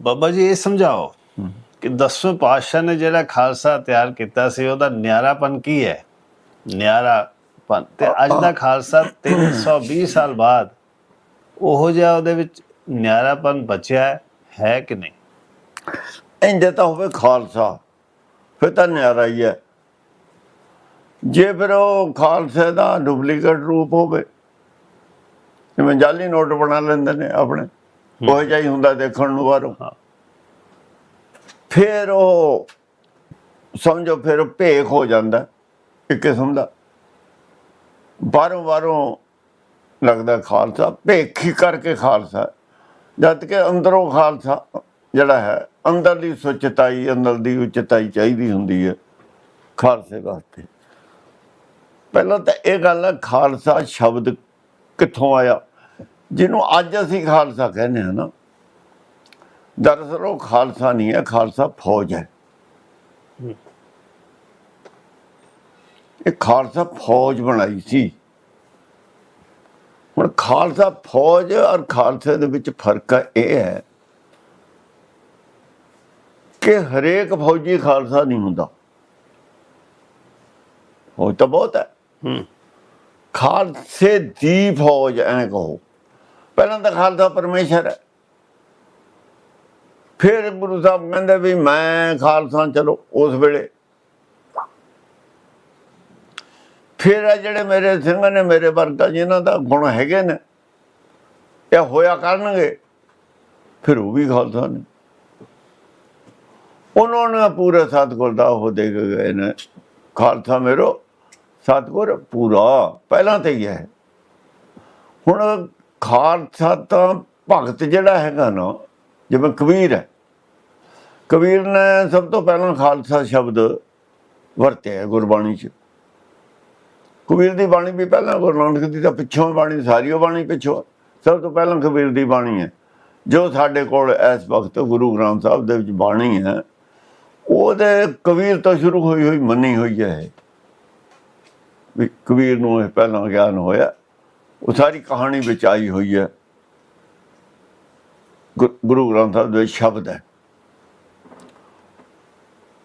ਬਾਬਾ ਜੀ ਇਹ ਸਮਝਾਓ ਕਿ ਦਸਵੇਂ ਪਾਤਸ਼ਾਹ ਨੇ ਜਿਹੜਾ ਖਾਲਸਾ ਤਿਆਰ ਕੀਤਾ ਸੀ ਉਹਦਾ ਨਿਆਰਾਪਨ ਕੀ ਹੈ? ਨਿਆਰਾਪਨ। ਤੇ ਅੱਜ ਦਾ ਖਾਲਸਾ 320 ਸਾਲ ਬਾਅਦ ਉਹੋ ਜਿਹਾ ਉਹਦੇ ਵਿੱਚ ਨਿਆਰਾਪਨ ਬਚਿਆ ਹੈ, ਕਿ ਨਹੀਂ? ਇੰਜ ਤਾਂ ਹੋਵੇ ਖਾਲਸਾ ਫਿਰ ਤਾਂ ਨਿਆਰਾ ਹੀ ਹੈ। ਜੇ ਫਿਰ ਉਹ ਖਾਲਸੇ ਦਾ ਡੁਪਲੀਕੇਟ ਰੂਪ ਹੋਵੇ ਜਿਵੇਂ ਜਾਲੀ ਨੋਟ ਬਣਾ ਲੈਂਦੇ ਨੇ ਆਪਣੇ। ਉਹ ਹੀ ਹੁੰਦਾ ਦੇਖਣ ਨੂੰ ਬਾਹਰੋਂ। ਫਿਰ ਉਹ ਸਮਝੋ ਫਿਰ ਭੇਖ ਹੋ ਜਾਂਦਾ ਇੱਕ ਕਿਸਮ ਦਾ। ਬਾਹਰੋਂ ਬਾਹਰੋਂ ਲੱਗਦਾ ਖਾਲਸਾ ਭੇਖੀ ਕਰਕੇ ਖਾਲਸਾ। ਜਦ ਕਿ ਅੰਦਰੋਂ ਖਾਲਸਾ ਜਿਹੜਾ ਹੈ ਅੰਦਰਲੀ ਸੁਚਤਾਈ ਅੰਦਰ ਦੀ ਉਚਤਾਈ ਚਾਹੀਦੀ ਹੁੰਦੀ ਹੈ ਖਾਲਸੇ ਵਾਸਤੇ। ਪਹਿਲਾਂ ਤਾਂ ਇਹ ਗੱਲ ਹੈ ਖਾਲਸਾ ਸ਼ਬਦ ਕਿੱਥੋਂ ਆਇਆ? ਜਿਹਨੂੰ ਅੱਜ ਅਸੀਂ ਖਾਲਸਾ ਕਹਿੰਦੇ ਹਾਂ ਨਾ ਦਰਅਸਲ ਉਹ ਖਾਲਸਾ ਨਹੀਂ ਹੈ ਖਾਲਸਾ ਫੌਜ ਹੈ। ਇਹ ਖਾਲਸਾ ਫੌਜ ਬਣਾਈ ਸੀ। ਹੁਣ ਖਾਲਸਾ ਫੌਜ ਔਰ ਖਾਲਸੇ ਦੇ ਵਿੱਚ ਫ਼ਰਕ ਇਹ ਹੈ ਕਿ ਹਰੇਕ ਫੌਜੀ ਖਾਲਸਾ ਨਹੀਂ ਹੁੰਦਾ। ਫੌਜ ਤਾਂ ਬਹੁਤ ਹੈ। ਹੂੰ। ਖਾਲਸੇ ਦੀ ਫੌਜ ਐ ਕਹੋ। ਪਹਿਲਾਂ ਤਾਂ ਖਾਲਸਾ ਪਰਮੇਸ਼ਰ ਹੈ। ਫਿਰ ਗੁਰੂ ਸਾਹਿਬ ਕਹਿੰਦੇ ਵੀ ਮੈਂ ਖਾਲਸਾ, ਚਲੋ, ਉਸ ਵੇਲੇ। ਫਿਰ ਇਹ ਜਿਹੜੇ ਮੇਰੇ ਸਿੰਘ ਨੇ, ਮੇਰੇ ਵਰਗਾ ਜਿਨ੍ਹਾਂ ਦਾ ਗੁਣ ਹੈਗੇ ਨੇ, ਇਹ ਹੋਇਆ ਕਰਨਗੇ, ਫਿਰ ਉਹ ਵੀ ਖਾਲਸਾ ਨੇ। ਉਹਨਾਂ ਨੇ ਪੂਰੇ ਸਤਿਗੁਰ ਦਾ ਉਹ ਦੇ ਕੇ ਗਏ ਨੇ। ਖਾਲਸਾ ਮੇਰੋ, ਸਤਿਗੁਰ ਪੂਰਾ, ਪਹਿਲਾਂ ਤੇ ਹੀ ਹੈ। ਹੁਣ ਖਾਲਸਾ ਤਾਂ ਭਗਤ ਜਿਹੜਾ ਹੈਗਾ ਨਾ, ਜਿਵੇਂ ਕਬੀਰ ਹੈ। ਕਬੀਰ ਨੇ ਸਭ ਤੋਂ ਪਹਿਲਾਂ ਖਾਲਸਾ ਸ਼ਬਦ ਵਰਤਿਆ ਹੈ ਗੁਰਬਾਣੀ 'ਚ। ਕਬੀਰ ਦੀ ਬਾਣੀ ਵੀ ਪਹਿਲਾਂ ਗੁਰੂ ਨਾਨਕ ਦੀ ਤਾਂ ਪਿੱਛੋਂ ਬਾਣੀ, ਸਾਰੀ ਉਹ ਬਾਣੀ ਪਿੱਛੋਂ। ਸਭ ਤੋਂ ਪਹਿਲਾਂ ਕਬੀਰ ਦੀ ਬਾਣੀ ਹੈ। ਜੋ ਸਾਡੇ ਕੋਲ ਇਸ ਵਕਤ ਗੁਰੂ ਗ੍ਰੰਥ ਸਾਹਿਬ ਦੇ ਵਿੱਚ ਬਾਣੀ ਹੈ, ਉਹਦੇ ਕਬੀਰ ਤੋਂ ਸ਼ੁਰੂ ਹੋਈ ਹੋਈ ਮੰਨੀ ਹੋਈ ਹੈ ਇਹ। ਵੀ ਕਬੀਰ ਨੂੰ ਇਹ ਪਹਿਲਾਂ ਗਿਆਨ ਹੋਇਆ। ਉਹ ਸਾਰੀ ਕਹਾਣੀ ਵਿੱਚ ਆਈ ਹੋਈ ਹੈ। ਗੁ- ਗੁਰੂ ਗ੍ਰੰਥ ਸਾਹਿਬ ਦੇ ਸ਼ਬਦ ਹੈ।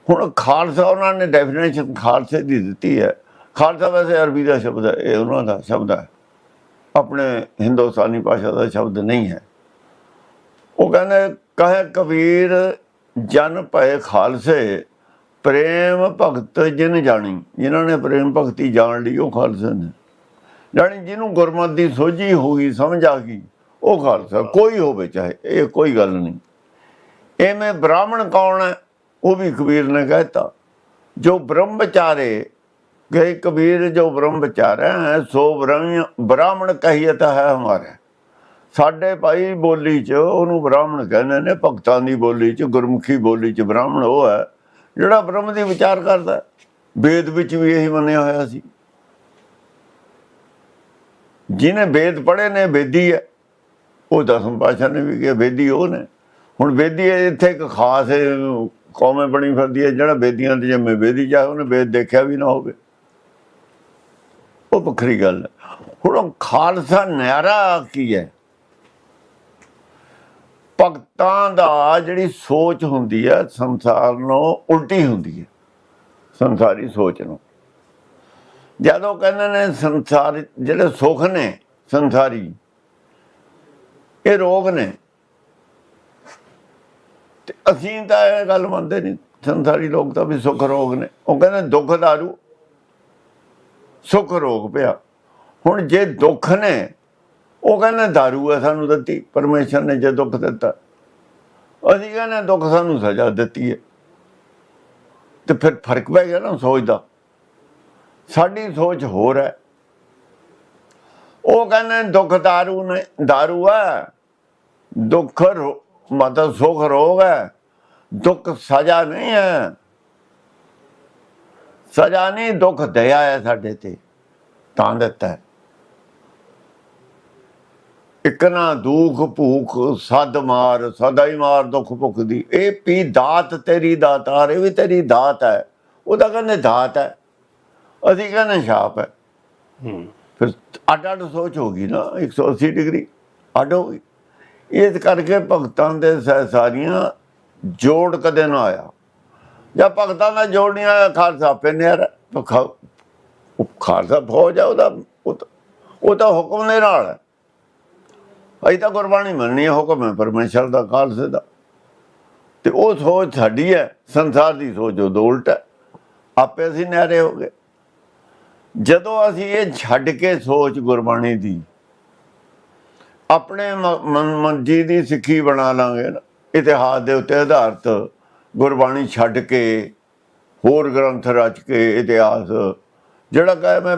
ਹੁਣ ਖਾਲਸਾ ਉਹਨਾਂ ਨੇ ਡੈਫੀਨੇਸ਼ਨ ਖਾਲਸੇ ਦੀ ਦਿੱਤੀ ਹੈ। ਖਾਲਸਾ ਵੈਸੇ ਅਰਬੀ ਦਾ ਸ਼ਬਦ ਹੈ, ਇਹ ਉਹਨਾਂ ਦਾ ਸ਼ਬਦ ਹੈ। ਆਪਣੇ ਹਿੰਦੁਸਤਾਨੀ ਭਾਸ਼ਾ ਦਾ ਸ਼ਬਦ ਨਹੀਂ ਹੈ। ਉਹ ਕਹਿੰਦੇ, ਕਹੇ ਕਬੀਰ, ਜਨ ਭਏ ਖਾਲਸੇ, ਪ੍ਰੇਮ ਭਗਤ ਜਿਨ ਜਾਣੀ। ਜਿਨ੍ਹਾਂ ਨੇ ਪ੍ਰੇਮ ਭਗਤੀ ਜਾਣ ਲਈ ਉਹ ਖਾਲਸੇ ਨੇ। ਜਾਣੀ ਜਿਹਨੂੰ ਗੁਰਮਤ ਦੀ ਸੋਝੀ ਹੋ ਗਈ, ਸਮਝ ਆ ਗਈ, ਉਹ ਖਾਲਸਾ ਕੋਈ ਹੋਵੇ ਚਾਹੇ, ਇਹ ਕੋਈ ਗੱਲ ਨਹੀਂ। ਐਵੇਂ ਬ੍ਰਾਹਮਣ ਕੌਣ ਹੈ? ਉਹ ਵੀ ਕਬੀਰ ਨੇ ਕਹਿਤਾ। ਜੋ ਬ੍ਰਹਮਚਾਰੇ ਗਏ ਕਬੀਰ ਜੋ ਬ੍ਰਹਮ ਬ੍ਰਹਮਚਾਰੈ ਹੈ, ਸੋ ਬ੍ਰਹਮ ਬ੍ਰਾਹਮਣ ਕਹੀਤ ਹੈ ਹਮਾਰੇ। ਸਾਡੇ ਭਾਈ ਬੋਲੀ 'ਚ ਉਹਨੂੰ ਬ੍ਰਾਹਮਣ ਕਹਿੰਦੇ ਨੇ, ਭਗਤਾਂ ਦੀ ਬੋਲੀ 'ਚ, ਗੁਰਮੁਖੀ ਬੋਲੀ 'ਚ ਬ੍ਰਾਹਮਣ ਉਹ ਹੈ, ਜਿਹੜਾ ਬ੍ਰਹਮ ਦੀ ਵਿਚਾਰ ਕਰਦਾ ਵੇਦ ਵਿੱਚ ਵੀ ਇਹੀ ਮੰਨਿਆ ਹੋਇਆ ਸੀ। ਜਿਹਨੇ ਵੇਦ ਪੜ੍ਹੇ ਨੇ, ਵੇਦੀ ਹੈ। ਉਹ ਦਸਮ ਪਾਸ਼ਾ ਨੇ ਵੀ ਕਿਹਾ, ਵੇਦੀ ਉਹ ਨੇ। ਹੁਣ ਵੇਦੀ ਇੱਥੇ ਇੱਕ ਖਾਸ ਕੌਮੇ ਬਣੀ ਫਿਰਦੀ ਹੈ, ਜਿਹੜਾ ਵੇਦੀਆਂ ਦੇ ਜੰਮੇ ਵੇਦੀ ਚਾਹੇ ਉਹਨੇ ਵੇਦ ਦੇਖਿਆ ਵੀ ਨਾ ਹੋਵੇ। ਉਹ ਵੱਖਰੀ ਗੱਲ ਹੈ। ਹੁਣ ਖਾਲਸਾ ਨਿਆਰਾ ਕੀ ਹੈ? ਭਗਤਾਂ ਦਾ ਜਿਹੜੀ ਸੋਚ ਹੁੰਦੀ ਹੈ, ਸੰਸਾਰ ਨੂੰ ਉਲਟੀ ਹੁੰਦੀ ਹੈ। ਸੰਸਾਰੀ ਸੋਚ ਨੂੰ ਜਦੋਂ ਕਹਿੰਦੇ ਨੇ ਸੰਸਾਰ, ਜਿਹੜੇ ਸੁੱਖ ਨੇ ਸੰਸਾਰੀ, ਇਹ ਰੋਗ ਨੇ। ਤੇ ਅਸੀਂ ਤਾਂ ਇਹ ਗੱਲ ਮੰਨਦੇ ਨਹੀਂ, ਸੰਸਾਰੀ ਲੋਕ ਤਾਂ ਵੀ ਸੁੱਖ ਰੋਗ ਨੇ। ਉਹ ਕਹਿੰਦੇ ਦੁੱਖ ਦਾਰੂ, ਸੁੱਖ ਰੋਗ ਪਿਆ। ਹੁਣ ਜੇ ਦੁੱਖ ਨੇ, ਉਹ ਕਹਿੰਦੇ ਦਾਰੂ ਹੈ ਸਾਨੂੰ ਦਿੱਤੀ, ਪਰਮੇਸ਼ਰ ਨੇ ਜੇ ਦੁੱਖ ਦਿੱਤਾ। ਅਸੀਂ ਕਹਿੰਦੇ ਦੁੱਖ ਸਾਨੂੰ ਸਜ਼ਾ ਦਿੱਤੀ ਹੈ। ਤੇ ਫਿਰ ਫ਼ਰਕ ਪੈ ਗਿਆ ਨਾ ਸੋਚ ਦਾ। ਸਾਡੀ ਸੋਚ ਹੋਰ ਹੈ। ਉਹ ਕਹਿੰਦੇ ਦੁੱਖ ਦਾਰੂ ਨੇ, ਦਾਰੂ ਹੈ ਦੁੱਖ ਰੋ- ਮਤਲਬ ਸੁਖ ਰੋਗ ਹੈ। ਦੁੱਖ ਸਜ਼ਾ ਨਹੀਂ ਹੈ। ਸਜ਼ਾ ਨਹੀਂ, ਦੁੱਖ ਦਇਆ ਹੈ ਸਾਡੇ ਤੇ। ਤਾਂ ਦਿੱਤਾ ਇੱਕ ਨਾ ਦੁੱਖ ਭੂਖ, ਸਦ ਮਾਰ ਸਦਾ ਹੀ ਮਾਰ ਦੁੱਖ ਭੁੱਖ ਦੀ ਇਹ ਪੀ ਦਾਤ ਤੇਰੀ ਦਾਤਾਰ ਇਹ ਵੀ ਤੇਰੀ ਦਾਤ ਹੈ। ਉਹਦਾ ਕਹਿੰਦੇ ਦਾਤ ਹੈ। ਅਸੀਂ ਕਹਿੰਦੇ ਛਾਪ ਹੈ। ਹੂੰ। ਫਿਰ ਅੱਡ ਅੱਡ ਸੋਚ ਹੋ ਗਈ ਨਾ 180 ਡਿਗਰੀ ਅੱਡ ਹੋ ਗਈ। ਇਸ ਕਰਕੇ ਭਗਤਾਂ ਦੇ ਸਹਿਸਾਰੀਆਂ ਜੋੜ ਕਦੇ ਨਾ ਆਇਆ। ਜਾਂ ਭਗਤਾਂ ਦਾ ਜੋੜ ਨਹੀਂ ਆਇਆ ਖਾਲਸਾ ਉਹ ਖਾਲਸਾ ਫੌਜ ਆ ਉਹਦਾ ਉਹ ਤਾਂ- ਹੁਕਮ ਦੇ ਨਾਲ ਹੈ। ਅਸੀਂ ਤਾਂ ਗੁਰਬਾਣੀ ਮੰਨਣੀ ਹੈ ਹੁਕਮ ਹੈ ਪਰਮੇਸ਼ਰ ਦਾ ਖਾਲਸੇ ਦਾ। ਤੇ ਉਹ ਸੋਚ ਸਾਡੀ ਹੈ ਸੰਸਾਰ ਦੀ ਸੋਚ ਉਹ ਉਲਟ ਹੈ। ਆਪੇ ਅਸੀਂ ਨਿਆਰੇ ਹੋ ਗਏ। ਜਦੋਂ ਅਸੀਂ ਇਹ ਛੱਡ ਕੇ ਸੋਚ ਗੁਰਬਾਣੀ ਦੀ, ਆਪਣੇ ਮ- ਮਨ, ਮਰਜ਼ੀ ਦੀ ਸਿੱਖੀ ਬਣਾ ਲਾਂਗੇ ਨਾ, ਇਤਿਹਾਸ ਦੇ ਉੱਤੇ ਆਧਾਰਿਤ ਗੁਰਬਾਣੀ ਛੱਡ ਕੇ, ਹੋਰ ਗ੍ਰੰਥ ਰਚ ਕੇ ਇਤਿਹਾਸ, ਜਿਹੜਾ ਕਹੇ ਮੈਂ,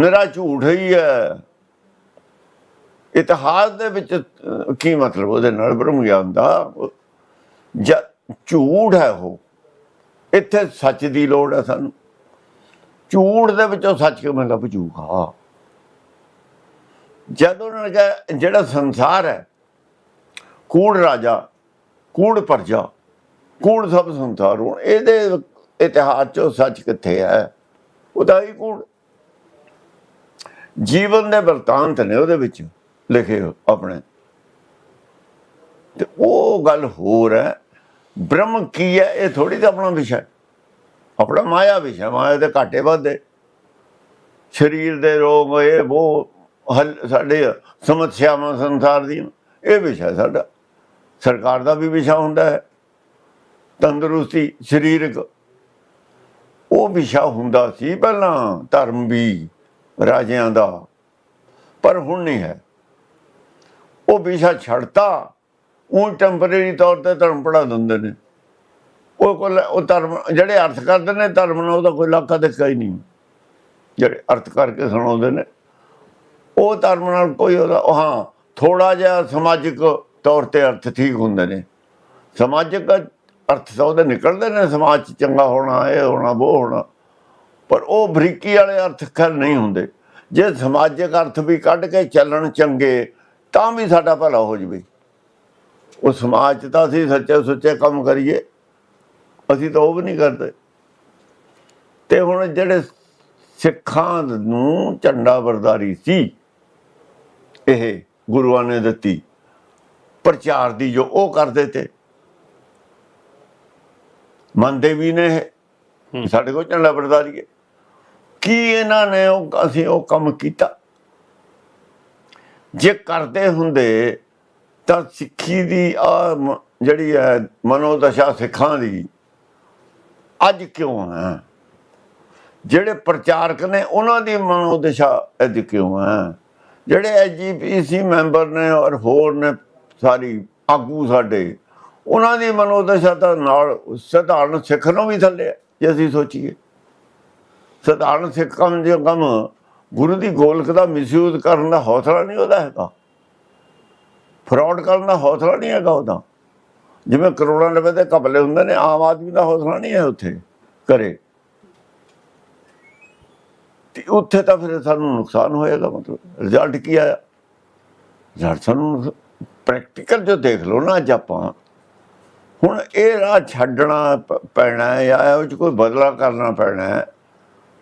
ਨਿਰਾ ਝੂਠ ਹੀ ਹੈ। ਇਤਿਹਾਸ ਦੇ ਵਿੱਚ ਕੀ ਮਤਲਬ ਉਹਦੇ ਨਾਲ? ਬ੍ਰਹਮ ਗਿਆਨ ਦਾ, ਜ- ਝੂਠ ਹੈ ਉਹ। ਇੱਥੇ ਸੱਚ ਦੀ ਲੋੜ ਹੈ ਸਾਨੂੰ। ਝੂਠ ਦੇ ਵਿੱਚੋਂ ਸੱਚ ਕਿਵੇਂ ਲੱਭ ਜੂਗਾ ਜਦੋਂ ਉਹਨਾਂ ਨੇ ਕਿਹਾ, ਜਿਹੜਾ ਸੰਸਾਰ ਹੈ, ਕੂੜ ਰਾਜਾ, ਕੂੜ ਪਰਜਾ, ਕੂੜ ਸਭ ਸੰਸਾਰ ਹੁਣ, ਇਹਦੇ ਇਤਿਹਾਸ ਚੋਂ ਸੱਚ ਕਿੱਥੇ ਹੈ? ਉਹਦਾ ਹੀ ਕੂੜ। ਜੀਵਨ ਦੇ ਵਰਤਾਂਤ ਨੇ ਉਹਦੇ ਵਿੱਚ, ਲਿਖੇ ਆਪਣੇ। ਤੇ ਉਹ ਗੱਲ ਹੋਰ ਹੈ, ਬ੍ਰਹਮ ਕੀ ਹੈ, ਇਹ ਥੋੜੀ ਤਾਂ ਆਪਣਾ ਵਿਸ਼ਾ ਹੈ। ਆਪਣਾ ਮਾਇਆ ਵਿਸ਼ਾ ਮਾਇਆ ਦੇ ਘਾਟੇ ਵਾਧੇ ਸਰੀਰ ਦੇ ਰੋਗ ਇਹ ਉਹ ਹੱਲ, ਸਾਡੇ ਸਮੱਸਿਆਵਾਂ ਸੰਸਾਰ ਦੀਆਂ, ਇਹ ਵਿਸ਼ਾ ਸਾਡਾ। ਸਰਕਾਰ ਦਾ ਵੀ ਵਿਸ਼ਾ ਹੁੰਦਾ ਹੈ। ਤੰਦਰੁਸਤੀ, ਸਰੀਰਕ, ਉਹ ਵਿਸ਼ਾ ਹੁੰਦਾ ਸੀ ਪਹਿਲਾਂ ਧਰਮ ਵੀ, ਰਾਜਿਆਂ ਦਾ, ਪਰ ਹੁਣ ਨਹੀਂ ਹੈ। ਉਹ ਵਿਸ਼ਾ ਛੱਡਤਾ, ਉਹ ਟੈਂਪਰੇਰੀ ਤੌਰ ਤੇ ਧਰਮ ਪੜਾ ਦਿੰਦੇ ਨੇ। ਉਹ ਕੋਲ, ਉਹ ਧਰਮ, ਜਿਹੜੇ ਅਰਥ ਕਰਦੇ ਨੇ ਧਰਮ ਨਾਲ ਉਹਦਾ ਕੋਈ ਲਾਕਾ ਦੇਖਿਆ ਹੀ ਨਹੀਂ। ਜਿਹੜੇ ਅਰਥ ਕਰਕੇ ਸੁਣਾਉਂਦੇ ਨੇ। ਉਹ ਧਰਮ ਨਾਲ ਕੋਈ ਉਹਦਾ ਹਾਂ ਥੋੜਾ ਜਿਹਾ ਸਮਾਜਿਕ ਤੌਰ ਤੇ ਅਰਥ ਠੀਕ ਹੁੰਦੇ ਨੇ। ਸਮਾਜਿਕ ਅਰਥ ਤਾਂ ਉਹਦੇ ਨਿਕਲਦੇ ਨੇ, ਸਮਾਜ ਚ ਚੰਗਾ ਹੋਣਾ, ਇਹ ਹੋਣਾ, ਉਹ ਹੋਣਾ। ਪਰ ਉਹ ਬਰੀਕੀ ਵਾਲੇ ਅਰਥ ਖਰ ਨਹੀਂ ਹੁੰਦੇ। ਜੇ ਸਮਾਜਿਕ ਅਰਥ ਵੀ ਕੱਢ ਕੇ ਚੱਲਣ ਚੰਗੇ, ਤਾਂ ਵੀ ਸਾਡਾ ਭਲਾ ਹੋ ਜਵੇ। ਉਹ ਸਮਾਜ 'ਚ ਤਾਂ ਅਸੀਂ ਸੱਚੇ ਸੁੱਚੇ ਕੰਮ ਕਰੀਏ। ਅਸੀਂ ਤਾਂ ਉਹ ਵੀ ਨਹੀਂ ਕਰਦੇ। ਤੇ ਹੁਣ ਜਿਹੜੇ ਸਿੱਖਾਂ ਨੂੰ ਝੰਡਾ ਬਰਦਾਰੀ ਸੀ ਇਹ ਗੁਰੂਆਂ ਨੇ ਦਿੱਤੀ ਪ੍ਰਚਾਰ ਦੀ ਜੋ ਉਹ ਕਰਦੇ ਤੇ। ਮੰਨਦੇ ਵੀ ਨੇ। ਸਾਡੇ ਕੋਲ ਝੰਡਾ ਬਰਦਾਰੀ ਹੈ। ਕੀ ਇਹਨਾਂ ਨੇ ਉਹ ਅਸੀਂ ਉਹ ਕੰਮ ਕੀਤਾ? ਜੇ ਕਰਦੇ ਹੁੰਦੇ ਤਾਂ ਸਿੱਖੀ ਦੀ ਆ ਜਿਹੜੀ ਹੈ ਮਨੋਦਸ਼ਾ ਸਿੱਖਾਂ ਦੀ ਅੱਜ ਕਿਉਂ ਹੈ? ਜਿਹੜੇ ਪ੍ਰਚਾਰਕ ਨੇ ਉਹਨਾਂ ਦੀ ਮਨੋਦਸ਼ਾ ਅੱਜ ਕਿਉਂ ਹੈ? ਜਿਹੜੇ ਐਜੀਪੀਸੀ ਮੈਂਬਰ ਨੇ ਔਰ ਹੋਰ ਨੇ ਸਾਰੀ ਆਗੂ ਸਾਡੇ, ਉਹਨਾਂ ਦੀ ਮਨੋਦਸ਼ਾ ਤਾਂ ਨਾਲ ਸਧਾਰਨ ਸਿੱਖ ਨੂੰ ਵੀ ਥੱਲੇ ਜੇ ਅਸੀਂ ਸੋਚੀਏ। ਸਧਾਰਨ ਸਿੱਖ ਕੰਮ ਜੋ ਕੰਮ ਗੁਰੂ ਦੀ ਗੋਲਕ ਦਾ ਮਿਸਯੂਜ਼ ਕਰਨ ਦਾ ਹੌਸਲਾ ਨਹੀਂ ਉਹਦਾ ਹੈਗਾ। ਫਰਾਡ ਕਰਨ ਦਾ ਹੌਸਲਾ ਨਹੀਂ ਹੈਗਾ ਉਹਦਾ। ਜਿਵੇਂ ਕਰੋੜਾਂ ਰੁਪਏ ਦੇ ਘਪਲੇ ਹੁੰਦੇ ਨੇ, ਆਮ ਆਦਮੀ ਦਾ ਹੌਸਲਾ ਨਹੀਂ ਹੈ ਉੱਥੇ ਕਰੇ ਤੇ ਉੱਥੇ ਤਾਂ ਫਿਰ ਸਾਨੂੰ ਨੁਕਸਾਨ ਹੋਏਗਾ, ਮਤਲਬ ਰਿਜ਼ਲਟ ਕੀ ਆਇਆ? ਰਿਜ਼ਲਟ ਸਾਨੂੰ ਪ੍ਰੈਕਟੀਕਲ ਜੋ ਦੇਖ ਲਓ ਨਾ ਅੱਜ ਆਪਾਂ, ਹੁਣ ਇਹ ਰਾਹ ਛੱਡਣਾ ਪੈਣਾ ਹੈ ਜਾਂ ਉਹ ਚ ਕੋਈ ਬਦਲਾ ਕਰਨਾ ਪੈਣਾ ਹੈ,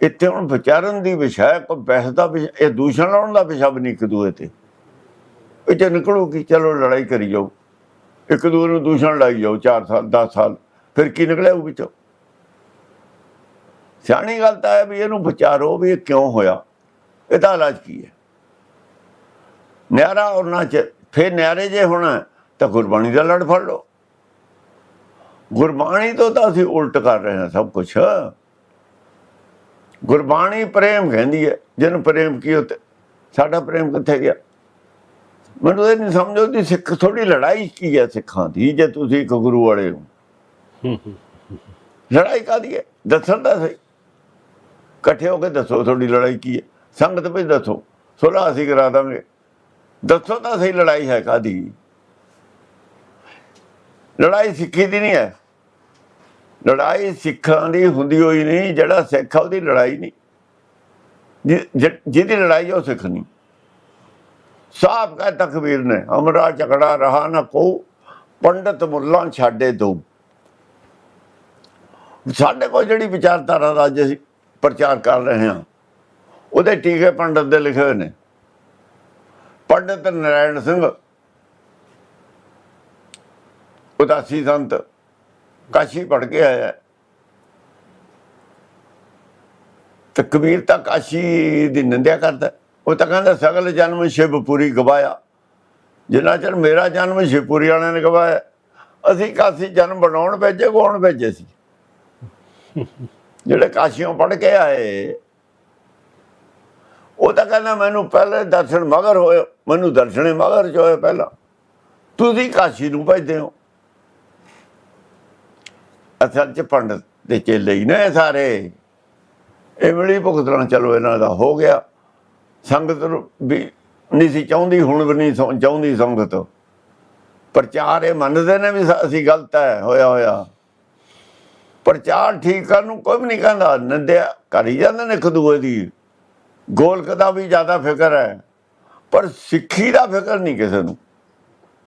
ਇੱਥੇ ਹੁਣ ਵਿਚਾਰਨ ਦੀ ਵਿਸ਼ਾ ਕੋਈ ਬਹਿਸ ਦਾ ਵਿਸ਼ਾ, ਇਹ ਦੂਸ਼ਣ ਲਾਉਣ ਦਾ ਵਿਸ਼ਾ ਵੀ ਨਹੀਂ ਇੱਕ ਦੂਏ ਤੇ। ਇਹ ਚ ਨਿਕਲੂਗੀ ਚਲੋ ਲੜਾਈ ਕਰੀ ਜਾਓ। ਇੱਕ ਦੂਏ ਨੂੰ ਦੂਸ਼ਣ ਲਾਈ ਜਾਓ 4 ਸਾਲ 10 ਸਾਲ, ਫਿਰ ਕੀ ਨਿਕਲਿਆ ਉਹ ਵਿੱਚੋਂ? ਸਿਆਣੀ ਗੱਲ ਤਾਂ ਹੈ ਵੀ ਇਹਨੂੰ ਵਿਚਾਰੋ ਵੀ ਇਹ ਕਿਉਂ ਹੋਇਆ? ਇਹਦਾ ਇਲਾਜ ਕੀ ਹੈ? ਨਿਆਰਾ ਔਰ ਨਾ ਚ, ਫਿਰ ਨਿਆਰੇ ਜੇ ਹੋਣਾ ਤਾਂ ਗੁਰਬਾਣੀ ਦਾ ਲੜ ਫੜ ਲਓ। ਗੁਰਬਾਣੀ ਤੋਂ ਤਾਂ ਅਸੀਂ ਉਲਟ ਕਰ ਰਹੇ ਹਾਂ ਸਭ ਕੁਝ ਗੁਰਬਾਣੀ ਪ੍ਰੇਮ ਕਹਿੰਦੀ ਹੈ, ਜਿਹਨੂੰ ਪ੍ਰੇਮ ਕੀ ਹੁੰਦੇ ਸਾਡਾ ਪ੍ਰੇਮ ਕਿੱਥੇ ਗਿਆ? ਮੈਨੂੰ ਇਹ ਨਹੀਂ ਸਮਝ ਆਉਂਦੀ ਸਿੱਖ ਥੋੜੀ ਲੜਾਈ ਕੀ ਹੈ ਸਿੱਖਾਂ ਦੀ, ਜੇ ਤੁਸੀਂ ਇੱਕ ਗੁਰੂ ਵਾਲੇ ਹੋ। ਲੜਾਈ ਕਾਦੀ ਹੈ? ਦੱਸਣ ਦਾ ਸਹੀ। ਇਕੱਠੇ ਹੋ ਕੇ ਦੱਸੋ ਤੁਹਾਡੀ ਲੜਾਈ ਕੀ ਹੈ। ਸੰਗਤ ਵਿੱਚ ਦੱਸੋ। ਸੁਲਾਹ ਅਸੀਂ ਕਰਾ ਦਾਂਗੇ। ਦੱਸੋ ਤਾਂ ਸਹੀ ਲੜਾਈ ਹੈ ਕਾਦੀ ਲੜਾਈ ਸਿੱਖੀ ਦੀ ਨਹੀਂ ਹੈ। ਲੜਾਈ ਸਿੱਖਾਂ ਦੀ ਹੁੰਦੀ ਹੋਈ ਨਹੀਂ, ਜਿਹੜਾ ਸਿੱਖ ਆ ਉਹਦੀ ਲੜਾਈ ਨਹੀਂ। ਜਿ- ਜਿਹਦੀ ਲੜਾਈ ਉਹ ਸਿੱਖ ਨਹੀਂ। ਸਾਫ਼ ਕਹਤਾ ਕਬੀਰ ਨੇ ਅਮਰਾ ਝਗੜਾ ਰਹਾ ਨਾ ਕੋ, ਪੰਡਤ ਮੁੱਲਾਂ ਛਾਡੇ ਦੋ। ਸਾਡੇ ਕੋਲ ਜਿਹੜੀ ਵਿਚਾਰਧਾਰਾ ਦਾ ਅੱਜ ਅਸੀਂ ਪ੍ਰਚਾਰ ਕਰ ਰਹੇ ਹਾਂ, ਉਹਦੇ ਟੀਕੇ ਪੰਡਤ ਦੇ ਲਿਖੇ ਹੋਏ ਨੇ। ਪੰਡਤ ਨਰਾਇਣ ਸਿੰਘ, ਉਦਾਸੀ ਸੰਤ, ਕਾਸ਼ੀ ਪੜ ਕੇ ਆਇਆ ਤੇ ਕਬੀਰ ਤਾਂ ਕਾਸ਼ੀ ਦੀ ਨਿੰਦਿਆ ਕਰਦਾ ਉਹ ਤਾਂ ਕਹਿੰਦਾ ਸਗਲ ਜਨਮ ਸ਼ਿਵਪੁਰੀ ਗਵਾਇਆ। ਜਿੰਨਾ ਚਿਰ ਮੇਰਾ ਜਨਮ ਸ਼ਿਵਪੁਰੀ ਵਾਲਿਆਂ ਨੇ ਗਵਾਇਆ, ਅਸੀਂ ਕਾਸ਼ੀ ਜਨਮ ਬਣਾਉਣ ਭੇਜੇ, ਕੌਣ ਭੇਜੇ ਸੀ? ਜਿਹੜੇ ਕਾਸ਼ੀੋਂ ਪੜ ਕੇ ਆਏ, ਉਹ ਤਾਂ ਕਹਿੰਦਾ ਮੈਨੂੰ ਪਹਿਲੇ ਦਰਸ਼ਨ ਮਗਰ ਹੋਏ, ਮੈਨੂੰ ਦਰਸ਼ਨੇ ਮਗਰ ਚ ਹੋਏ ਪਹਿਲਾਂ। ਤੁਸੀਂ ਕਾਸ਼ੀ ਨੂੰ ਭੇਜਦੇ ਹੋ। ਅਸਲ ਚ ਪੰਡਤ ਦੇ ਚੇਲੇ ਹੀ ਨੇ ਸਾਰੇ। ਇਹ ਮਿਲੀ ਭੁਗਤਣਾ ਚਲੋ ਇਹਨਾਂ ਦਾ ਹੋ ਗਿਆ। ਸੰਗਤ ਨੂੰ ਵੀ ਨਹੀਂ ਸੀ ਚਾਹੁੰਦੀ, ਹੁਣ ਵੀ ਨਹੀਂ ਚਾਹੁੰਦੀ ਸੰਗਤ। ਪ੍ਰਚਾਰ ਇਹ ਮੰਨਦੇ ਨੇ ਵੀ ਅਸੀਂ ਗਲਤ ਹੈ, ਹੋਇਆ ਹੋਇਆ। ਪ੍ਰਚਾਰ ਠੀਕ ਕਰਨ ਨੂੰ ਕੋਈ ਵੀ ਨਹੀਂ ਕਹਿੰਦਾ। ਨਿੰਦਿਆ ਕਰੀ ਜਾਂਦੇ ਨੇ ਖਦੂਏ ਦੀ। ਗੋਲਕ ਦਾ ਵੀ ਜ਼ਿਆਦਾ ਫਿਕਰ ਹੈ। ਪਰ ਸਿੱਖੀ ਦਾ ਫਿਕਰ ਨਹੀਂ ਕਿਸੇ ਨੂੰ।